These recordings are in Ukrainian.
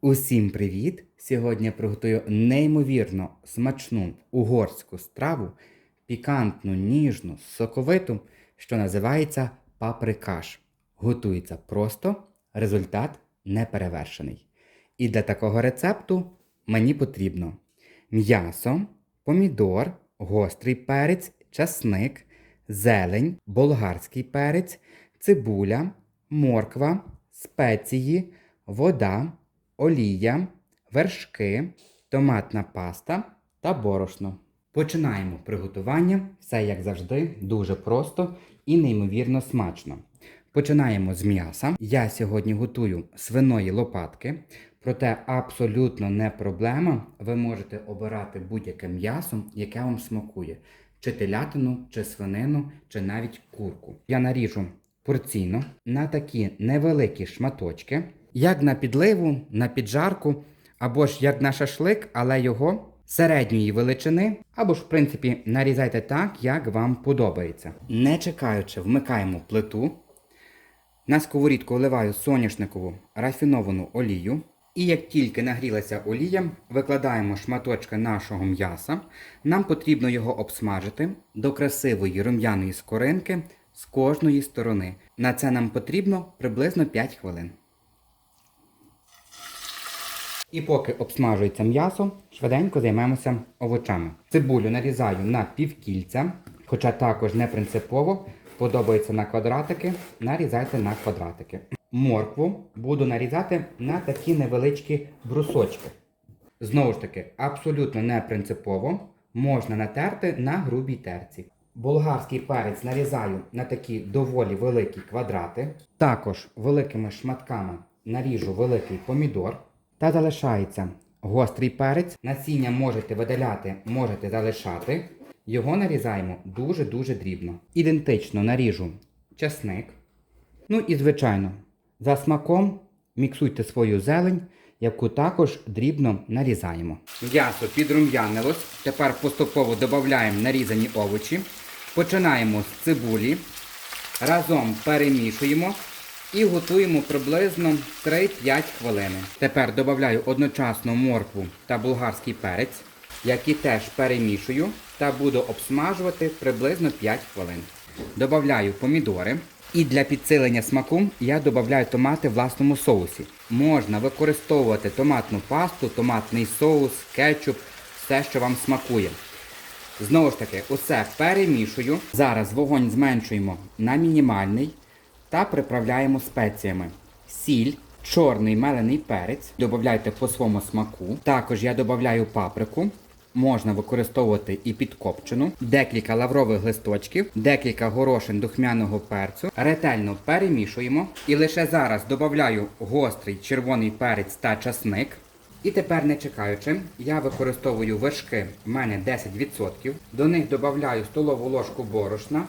Усім привіт! Сьогодні я приготую неймовірно смачну угорську страву, пікантну, ніжну, соковиту, що називається паприкаш. Готується просто, результат неперевершений. І для такого рецепту мені потрібно м'ясо, помідор, гострий перець, часник, зелень, болгарський перець, цибуля, морква, спеції, вода, олія, вершки, томатна паста та борошно. Починаємо приготування. Все як завжди, дуже просто і неймовірно смачно. Починаємо з м'яса. Я сьогодні готую свиної лопатки, проте абсолютно не проблема. Ви можете обирати будь-яке м'ясо, яке вам смакує: чи телятину, чи свинину, чи навіть курку. Я наріжу порційно на такі невеликі шматочки, як на підливу, на піджарку, або ж як на шашлик, але його середньої величини, або ж, в принципі, нарізайте так, як вам подобається. Не чекаючи, вмикаємо плиту. На сковорідку вливаю соняшникову рафіновану олію. І як тільки нагрілася олія, викладаємо шматочки нашого м'яса. Нам потрібно його обсмажити до красивої рум'яної скоринки з кожної сторони. На це нам потрібно приблизно 5 хвилин. І поки обсмажується м'ясо, швиденько займемося овочами. Цибулю нарізаю на півкільця, хоча також не принципово. Подобається на квадратики, нарізайте на квадратики. Моркву буду нарізати на такі невеличкі брусочки. Знову ж таки, абсолютно не принципово, можна натерти на грубій терці. Болгарський перець нарізаю на такі доволі великі квадрати. Також великими шматками наріжу великий помідор. Та залишається гострий перець. Насіння можете видаляти, можете залишати. Його нарізаємо дуже-дуже дрібно. Ідентично наріжу часник. Ну і, звичайно, за смаком міксуйте свою зелень, яку також дрібно нарізаємо. М'ясо підрум'янилось. Тепер поступово додаємо нарізані овочі. Починаємо з цибулі. Разом перемішуємо і готуємо приблизно 3-5 хвилин. Тепер додаю одночасно моркву та болгарський перець, які теж перемішую та буду обсмажувати приблизно 5 хвилин. Добавляю помідори. І для підсилення смаку я додаю томати в власному соусі. Можна використовувати томатну пасту, томатний соус, кетчуп, все, що вам смакує. Знову ж таки, усе перемішую. Зараз вогонь зменшуємо на мінімальний та приправляємо спеціями. Сіль, чорний мелений перець, додайте по своєму смаку. Також я додаю паприку. Можна використовувати і підкопчену, декілька лаврових листочків, декілька горошин духмяного перцю. Ретельно перемішуємо. І лише зараз додаю гострий червоний перець та часник. І тепер, не чекаючи, я використовую вершки, в мене 10%. До них додаю столову ложку борошна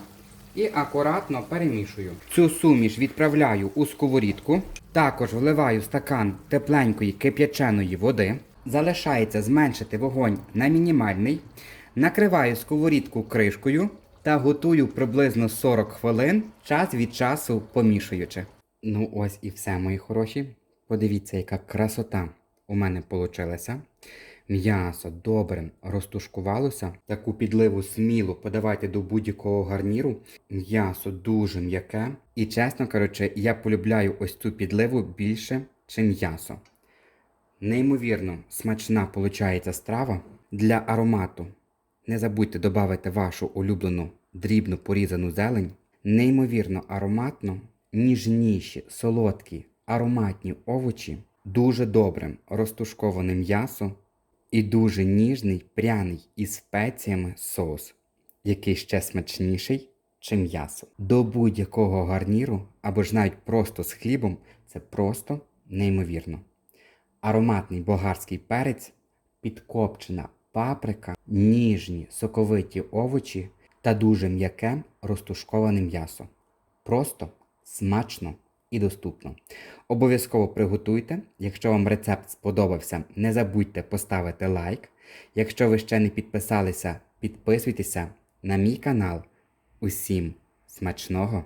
і акуратно перемішую. Цю суміш відправляю у сковорідку. Також вливаю стакан тепленької кип'яченої води. Залишається зменшити вогонь на мінімальний. Накриваю сковорідку кришкою та готую приблизно 40 хвилин, час від часу помішуючи. Ну ось і все, мої хороші. Подивіться, яка красота у мене вийшла. М'ясо добре розтушкувалося. Таку підливу сміло подавайте до будь-якого гарніру. М'ясо дуже м'яке. І, чесно кажучи, я полюбляю ось цю підливу більше, ніж м'ясо. Неймовірно смачна виходить страва для аромату. Не забудьте додати вашу улюблену дрібно порізану зелень. Неймовірно ароматно, ніжніші, солодкі, ароматні овочі, дуже добре розтушковане м'ясо і дуже ніжний, пряний із спеціями соус, який ще смачніший, чим м'ясо. До будь-якого гарніру або ж навіть просто з хлібом це просто неймовірно ароматний болгарський перець, підкопчена паприка, ніжні соковиті овочі та дуже м'яке розтушковане м'ясо. Просто смачно і доступно. Обов'язково приготуйте. Якщо вам рецепт сподобався, не забудьте поставити лайк. Якщо ви ще не підписалися, підписуйтеся на мій канал. Усім смачного!